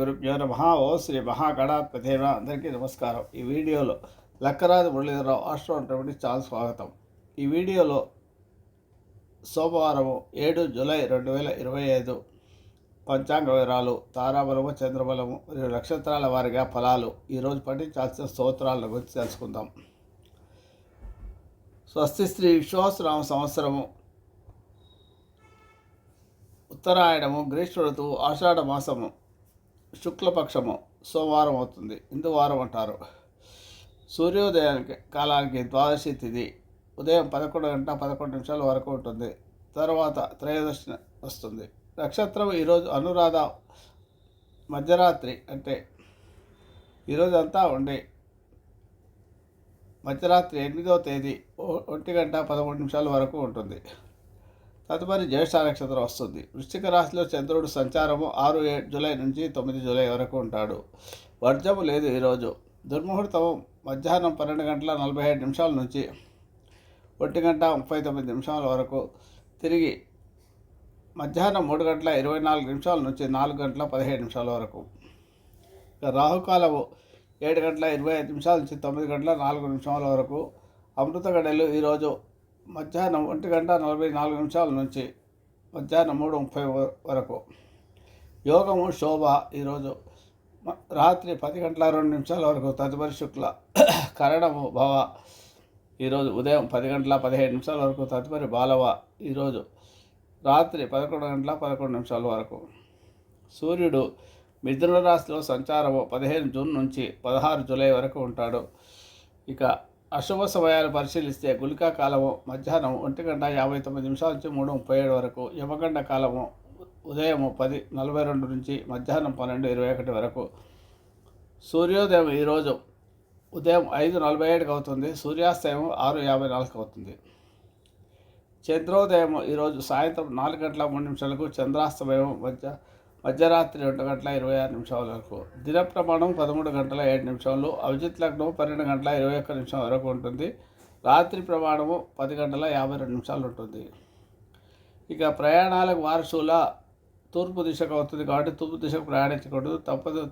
గురుభ్యో నమ. ఓ శ్రీ మహాగణాధిపతిన అందరికీ నమస్కారం. ఈ వీడియోలో లక్కరాజు మురళీధరరావు ఆస్ట్రో చాలా స్వాగతం. ఈ వీడియోలో సోమవారం ఏడు జూలై రెండు వేల ఇరవై ఐదు పంచాంగ వివరాలు తారాబలము చంద్రబలము మరియు నక్షత్రాల వారిగా ఫలాలు ఈరోజు పఠించాల్సిన స్తోత్రాల గురించి తెలుసుకుందాం. స్వస్తి శ్రీ విశ్వాసరామ సంవత్సరము. ఉత్తరాయణము గ్రీష్మ ఋతువు ఆషాఢ మాసము. శుక్లపక్షము సోమవారం అవుతుంది. హిందువారం అంటారు. సూర్యోదయానికి కాలానికి ద్వాదశి తిథి ఉదయం పదకొండు గంట పదకొండు నిమిషాల వరకు ఉంటుంది. తర్వాత త్రయోదశి వస్తుంది. నక్షత్రం ఈరోజు అనురాధ మధ్యరాత్రి అంటే ఈరోజు అంతా ఉండి మధ్యరాత్రి ఎనిమిదవ తేదీ ఒంటి గంట పదమూడు నిమిషాల వరకు ఉంటుంది. తదుపరి జ్యేష్ఠ నక్షత్రం వస్తుంది. వృశ్చిక రాశిలో చంద్రుడు సంచారము ఆరు ఏ జూలై నుంచి తొమ్మిది జూలై వరకు ఉంటాడు. వర్జము లేదు ఈరోజు దుర్ముహూర్తం మధ్యాహ్నం పన్నెండు గంటల నలభై ఐదు నిమిషాల నుంచి ఒంటి గంట ముప్పై తొమ్మిది నిమిషాల వరకు తిరిగి మధ్యాహ్నం మూడు గంటల ఇరవై నాలుగు నిమిషాల నుంచి నాలుగు గంటల పదిహేడు నిమిషాల వరకు. రాహుకాలము ఏడు గంటల ఇరవై ఐదు నిమిషాల నుంచి తొమ్మిది గంటల నాలుగు నిమిషాల వరకు. అమృత గడలు ఈరోజు మధ్యాహ్నం ఒంటి గంట నలభై నాలుగు నిమిషాల నుంచి మధ్యాహ్నం మూడు ముప్పై వరకు. యోగము శోభ ఈరోజు రాత్రి పది గంటల రెండు నిమిషాల వరకు తదుపరి శుక్ల కరణము భవ ఈరోజు ఉదయం పది గంటల పదిహేడు నిమిషాల వరకు తదుపరి బాలవ ఈరోజు రాత్రి పదకొండు గంటల పదకొండు నిమిషాల వరకు. సూర్యుడు మిథున రాశిలో సంచారము పదిహేను జూన్ నుంచి పదహారు జూలై వరకు ఉంటాడు. ఇక అశుభ సమయాలు పరిశీలిస్తే గుళికా కాలము మధ్యాహ్నం ఒంటి గంట యాభై తొమ్మిది నిమిషాల నుంచి మూడు ముప్పై ఏడు వరకు యమగండ కాలము ఉదయం పది నలభై రెండు నుంచి మధ్యాహ్నం పన్నెండు ఇరవై ఒకటి వరకు. సూర్యోదయం ఈరోజు ఉదయం ఐదు నలభై ఏడుకి అవుతుంది సూర్యాస్తయం ఆరు యాభై నాలుగు అవుతుంది. చంద్రోదయం ఈరోజు సాయంత్రం నాలుగు గంటల మూడు నిమిషాలకు చంద్రాస్తమయం మధ్య మధ్యరాత్రి రెండు గంటల ఇరవై ఆరు నిమిషాల వరకు. దిన ప్రమాణం పదమూడు గంటల ఏడు నిమిషాలు. అవిజిత్ లగ్నం పన్నెండు గంటల ఇరవై ఒక్క నిమిషం వరకు ఉంటుంది. రాత్రి ప్రమాణము పది గంటల యాభై రెండు నిమిషాలు ఉంటుంది. ఇక ప్రయాణాలకు వారసుల తూర్పు దిశకు అవుతుంది కాబట్టి తూర్పు దిశకు ప్రయాణించకూడదు. తప్పదు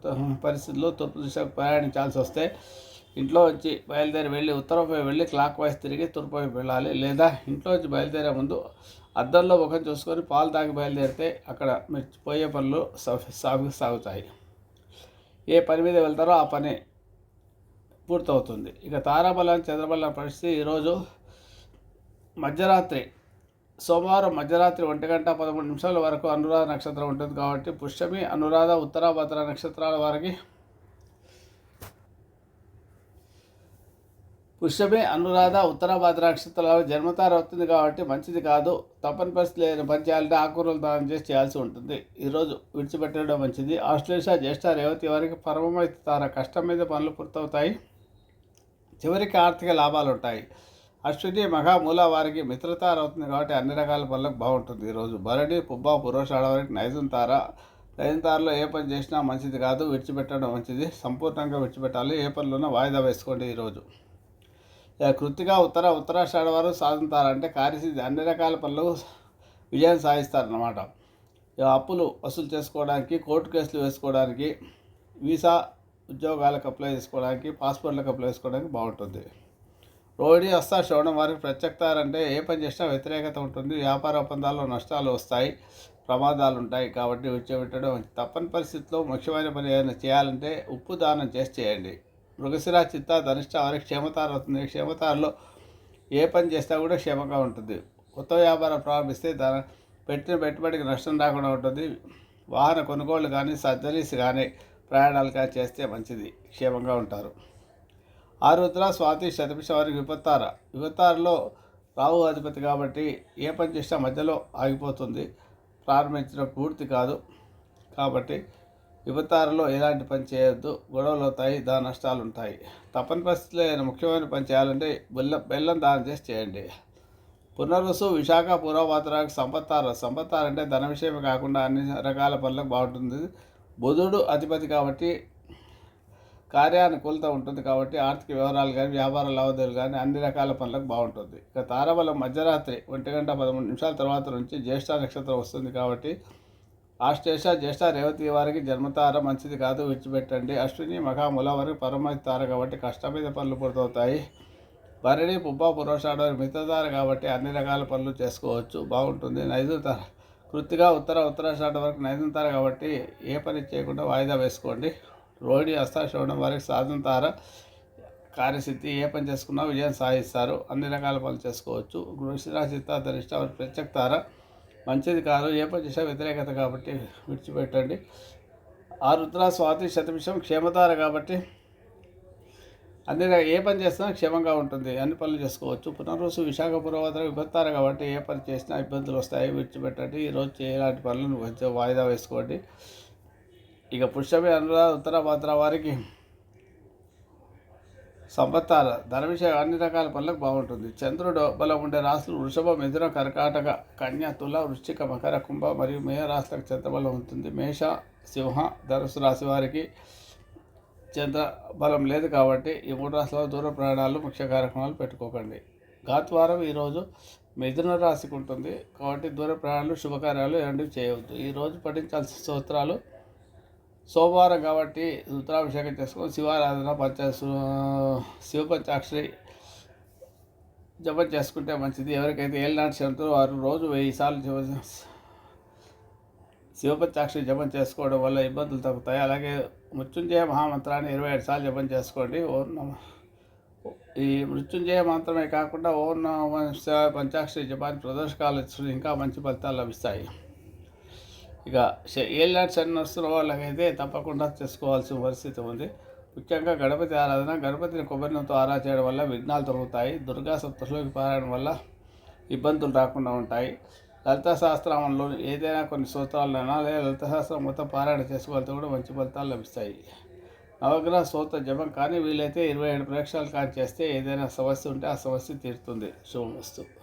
పరిస్థితుల్లో తూర్పు దిశకు ప్రయాణించాల్సి వస్తే ఇంట్లో వచ్చి బయలుదేరి వెళ్ళి ఉత్తరం వైపు వెళ్ళి క్లాక్ వైస్ తిరిగి తూర్పు వైపు వెళ్ళాలి. లేదా ఇంట్లో వచ్చి బయలుదేరే ముందు అద్దంలో ముఖం చూసుకొని పాలు తాగి బయలుదేరితే అక్కడ మీరు పోయే పనులు సాగు సాగుతాయి. ఏ పని మీద వెళ్తారో ఆ పని పూర్తవుతుంది. ఇక తారాబలం చంద్రబలం పరిస్థితి ఈరోజు మధ్యరాత్రి. సోమవారం మధ్యరాత్రి ఒంటి గంట పదమూడు నిమిషాల వరకు అనురాధ నక్షత్రం ఉంటుంది కాబట్టి పుష్యమి అనురాధ ఉత్తరాభద్ర నక్షత్రాల వారికి పుష్యమే అనురాధ ఉత్తరాభద్ర నక్షత్రాలు జన్మతార అవుతుంది కాబట్టి మంచిది కాదు. తప్పని పరిస్థితి లేని పని చేయాలంటే ఆకుకూరలు దానం చేసి చేయాల్సి ఉంటుంది. ఈరోజు విడిచిపెట్టడం మంచిది. ఆశ్లేష జ్యేష్ఠ రేవతి వారికి పరమమైతే తార కష్టం మీద పనులు పూర్తవుతాయి. చివరికి ఆర్థిక లాభాలు ఉంటాయి. అశ్విని మహామూల వారికి మిత్రతార అవుతుంది కాబట్టి అన్ని రకాల పనులకు బాగుంటుంది. ఈరోజు భరణి పుబ్బ పురోషాడ వారికి నైజం తార. నైజం తారలో ఏ పని చేసినా మంచిది కాదు. విడిచిపెట్టడం మంచిది. సంపూర్ణంగా విడిచిపెట్టాలి. ఏ పనులున్నా వాయిదా వేసుకోండి ఈరోజు కృతిగా ఉత్తర ఉత్తరాషాఢ వారు సాధించారంటే కార్యసిద్ధి అన్ని రకాల పనులు విజయం సాధిస్తారన్నమాట. ఇక అప్పులు వసూలు చేసుకోవడానికి కోర్టు కేసులు వేసుకోవడానికి వీసా ఉద్యోగాలకు అప్లై చేసుకోవడానికి పాస్పోర్ట్లకు అప్లై చేసుకోవడానికి బాగుంటుంది. రోహిణి హస్త శ్రవణం వారికి ప్రత్యక్తారంటే ఏ పని చేసినా వ్యతిరేకత ఉంటుంది. వ్యాపార ఒప్పందాల్లో నష్టాలు వస్తాయి ప్రమాదాలు ఉంటాయి కాబట్టి విడిచిపెట్టడం తప్పని పరిస్థితుల్లో ముఖ్యమైన పని ఏదైనా చేయాలంటే ఉప్పు దానం చేసి చేయండి. మృగశిర చిత్త ధనిష్ట వారికి క్షేమతార అవుతుంది క్షేమతారలో ఏ పని చేస్తా కూడా క్షేమంగా ఉంటుంది. కొత్త వ్యాపారం ప్రారంభిస్తే దాని పెట్టిన పెట్టుబడికి నష్టం రాకుండా ఉంటుంది. వాహన కొనుగోళ్ళు కానీ సర్జరీస్ కానీ ప్రయాణాలు కానీ చేస్తే మంచిది. క్షేమంగా ఉంటారు. ఆరుద్ర స్వాతి శతపిష వారికి విపత్తార. విపత్తారలో రావు అధిపతి కాబట్టి ఏ పని చేసినా మధ్యలో ఆగిపోతుంది. ప్రారంభించడం పూర్తి కాదు. కాబట్టి యువతారలో ఎలాంటి పని చేయొద్దు గొడవలు అవుతాయి దాని నష్టాలు ఉంటాయి తప్పని పరిస్థితుల్లో ఏదైనా ముఖ్యమైన పని చేయాలంటే బెల్లం బెల్లం దానం చేసి చేయండి. పునర్వసు విశాఖ పూర్వపాత్రానికి సంపత్తార. సంపత్తార అంటే ధన విషయమే కాకుండా అన్ని రకాల పనులకు బాగుంటుంది. బుధుడు అధిపతి కాబట్టి కార్యానుకూలత ఉంటుంది కాబట్టి ఆర్థిక వ్యవహారాలు కానీ వ్యాపార లావాదేవీలు కానీ అన్ని రకాల పనులకు బాగుంటుంది. ఇక తారాబలం మధ్యరాత్రి ఒంటి గంట పదమూడు నిమిషాల తర్వాత నుంచి జ్యేష్ఠ నక్షత్రం వస్తుంది కాబట్టి ఆశ్లేష జ్యేష్ఠ రేవతి వారికి జన్మతార మంచిది కాదు విడిచిపెట్టండి. అశ్విని మఖాముల వారికి పరమతి తార కాబట్టి కష్టం మీద పనులు పూర్తవుతాయి. భరణి పుబ్బ పురోషాడు మిత్రతార కాబట్టి అన్ని రకాల పనులు చేసుకోవచ్చు. బాగుంటుంది. నైదుతార కృతిగా ఉత్తర ఉత్తరాషాఢ వరకు నైదుతార కాబట్టి ఏ పని చేయకుండా వాయిదా వేసుకోండి. రోహిణి హస్తాశ్రవణం వారికి సాధనతార కార్యస్థితి ఏ పని చేసుకున్నా విజయం సాధిస్తారు. అన్ని రకాల పనులు చేసుకోవచ్చు. వృషిరాశి ధనిష్ట వారి ప్రత్యక్తార మంచిది కాదు ఏ పని వ్యతిరేకత కాబట్టి విడిచిపెట్టండి. ఆ రుద్ర స్వాతి శతమిషం క్షేమతార కాబట్టి అన్ని ఏ పని చేసినా క్షేమంగా ఉంటుంది. అన్ని పనులు చేసుకోవచ్చు. పునర్వసు విశాఖ పురోగతి విభత్తార కాబట్టి ఏ పని చేసినా ఇబ్బందులు వస్తాయి. విడిచిపెట్టండి. ఈరోజు చేయలాంటి పనులను వాయిదా వేసుకోండి. ఇక పుష్యమే అనురా ఉత్తర భద్ర వారికి సంపత్తార ధన విషయం అన్ని రకాల పనులకు బాగుంటుంది. చంద్రుడు బలం ఉండే రాశులు వృషభ మిథున కర్కాటక కన్య తుల వృశ్చిక మకర కుంభ మరియు మేయ రాశులకు చంద్రబలం ఉంటుంది. మేష సింహ ధనుసు రాశి వారికి చంద్ర బలం లేదు కాబట్టి ఈ మూడు రాశుల దూర ప్రయాణాలు ముఖ్య కార్యక్రమాలు పెట్టుకోకండి. గాత్వారం ఈరోజు మిథున రాశికి ఉంటుంది కాబట్టి దూర ప్రయాణాలు శుభకార్యాలు ఎలాంటివి చేయవద్దు. ఈరోజు పఠించాల్సిన స్తోత్రాలు సోమవారం కాబట్టి రుద్రాభిషేకం చేసుకొని శివారాధన పంచ శివపంచాక్షరి జపం చేసుకుంటే మంచిది. ఎవరికైతే ఏళ్ళనాటి శంతో వారు రోజు వెయ్యి సార్లు జప శివపంచాక్షరి జపం చేసుకోవడం వల్ల ఇబ్బందులు తగ్గుతాయి. అలాగే మృత్యుంజయ మహామంత్రాన్ని ఇరవై ఏడు సార్లు జపం చేసుకోండి. ఓం నమ ఈ మృత్యుంజయ మంత్రమే కాకుండా ఓం నమ శివాయ పంచాక్షరి జపాన్ని ప్రదర్శకాలు ఇంకా మంచి ఫలితాలు లభిస్తాయి. ఇక శ- ఏళ్ళనాటి శని నడుస్తున్న వాళ్ళకైతే తప్పకుండా చేసుకోవాల్సిన పరిస్థితి ఉంది. ముఖ్యంగా గణపతి ఆరాధన గణపతిని కొబ్బరి నూనెతో ఆరా చేయడం వల్ల విఘ్నాలు తొలగుతాయి. దుర్గా సప్తశ్లోకి పారాయణం వల్ల ఇబ్బందులు రాకుండా ఉంటాయి. లలిత శాస్త్రంలో ఏదైనా కొన్ని స్తోత్రాలైనా లేదా లలిత శాస్త్రం మొత్తం పారాయణ చేసుకోవాలంటే కూడా మంచి ఫలితాలు లభిస్తాయి. నవగ్రహ స్తోత్ర జపం కానీ వీలైతే ఇరవై ఏడు ప్రదక్షిణాలు కానీ చేస్తే ఏదైనా సమస్య ఉంటే ఆ సమస్య తీరుతుంది. శుభమస్తు.